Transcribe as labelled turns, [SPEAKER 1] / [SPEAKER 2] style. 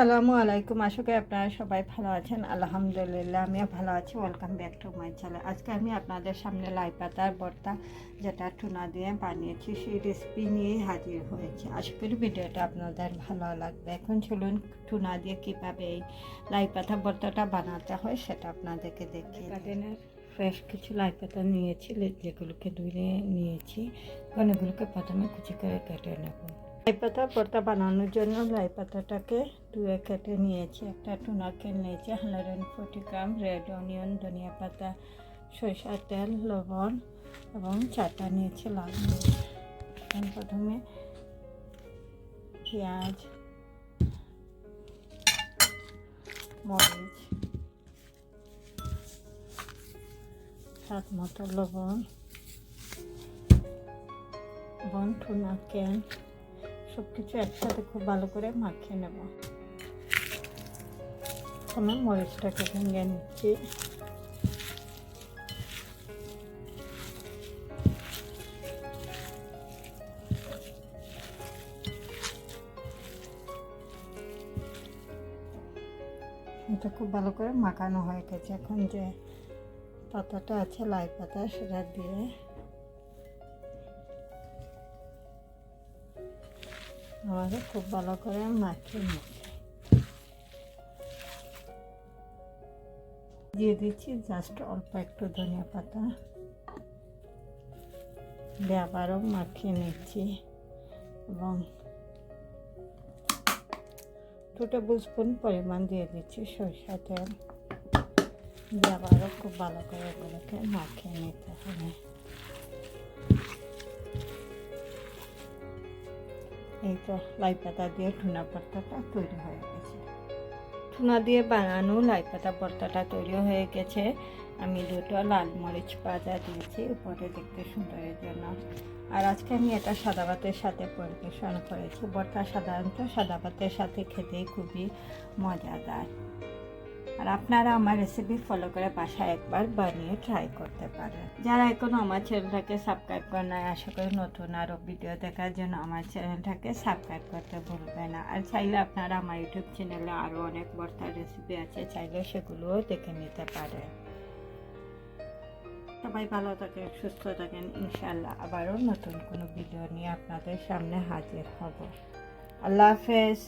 [SPEAKER 1] আসসালামু আলাইকুম। আশা করি আপনারা সবাই ভালো আছেন। আলহামদুলিল্লাহ, আমিও ভালো আছি। Welcome back to my channel আজকে আমি আপনাদের সামনে লাই পাতার ভর্তা যেটা টুনা দিয়ে বানিয়েছি, সেই রেসিপি নিয়েই হাজির হয়েছে। আশা করি ভিডিওটা আপনাদের ভালো লাগবে। এখন চলুন টুনা দিয়ে কীভাবে এই লাই পাতা ভর্তাটা বানাতে হয় সেটা আপনাদেরকে দেখি গার্ডেনের ফ্রেশ কিছু লাই পাতা নিয়েছি যেগুলোকে ধুয়ে নিয়েছি। অনেকগুলোকে প্রথমে কুচি করে কেটে নেব। পাতা ভর্তা বানানোর জন্য লাই পাতাটাকে ধুয়ে কেটে নিয়েছি, একটা টুনাকে নিয়েছি hundred forty gram red onion, ধনিয়া পাতা, সরিষার তেল, লবণ এবং চাটা নিয়েছি লাল এখন প্রথমে পেঁয়াজ, মরিচ, স্বাদ মতো লবণ এবং টুনা ক্যান সব কিছু একসাথে খুব ভালো করে মাখিয়ে নেব। আমি মরিচটাকে ভেঙে নিচ্ছি। এটা খুব ভালো করে মাখানো হয়ে গেছে। এখন যে পাতাটা আছে, লাই পাতা, সেটা দিয়ে আমাকে খুব ভালো করে মাখিয়ে নিচ্ছি দিয়ে দিচ্ছি জাস্ট অল্প একটু ধনিয়া পাতা। দিয়ে আবারও মাখিয়ে নিচ্ছি। এবং টু টেবিল স্পুন পরিমাণ দিয়ে দিচ্ছি সরষা তেল। দিয়ে আবারও খুব ভালো করে এগুলোকে মাখিয়ে নিতে হবে। তো লাই পাতা দিয়ে ঠুনা ভর্তাটা তৈরি হয়ে গেছে। ঠুনা দিয়ে বানানো লাই পাতা ভর্তাটা তৈরি হয়ে গেছে। আমি দুটো লাল মরিচ পাতা দিয়েছি, উপরে দেখতে সুন্দরের জন্য। আর আজকে আমি এটা সাদা ভাতের সাথে পরিবেশন করেছি। বর্তা সাধারণত সাদা ভাতের সাথে খেতেই খুবই মজাদার। আর আপনারা আমার রেসিপি ফলো করে বাসায় একবার বানিয়ে ট্রাই করতে পারেন। যারা এখনও আমার চ্যানেলটাকে সাবস্ক্রাইব করে নাই, আশা করি নতুন আরও ভিডিও দেখার জন্য আমার চ্যানেলটাকে সাবস্ক্রাইব করতে ভুলবে না। আর চাইলে আপনারা আমার ইউটিউব চ্যানেলে আরও অনেক বর্তার রেসিপি আছে, চাইলে সেগুলোও দেখে নিতে পারেন। সবাই ভালো থাকেন, সুস্থ থাকেন ইনশাল্লাহ আবারও নতুন কোনো ভিডিও নিয়ে আপনাদের সামনে হাজির হব। আল্লাহ হাফেজ।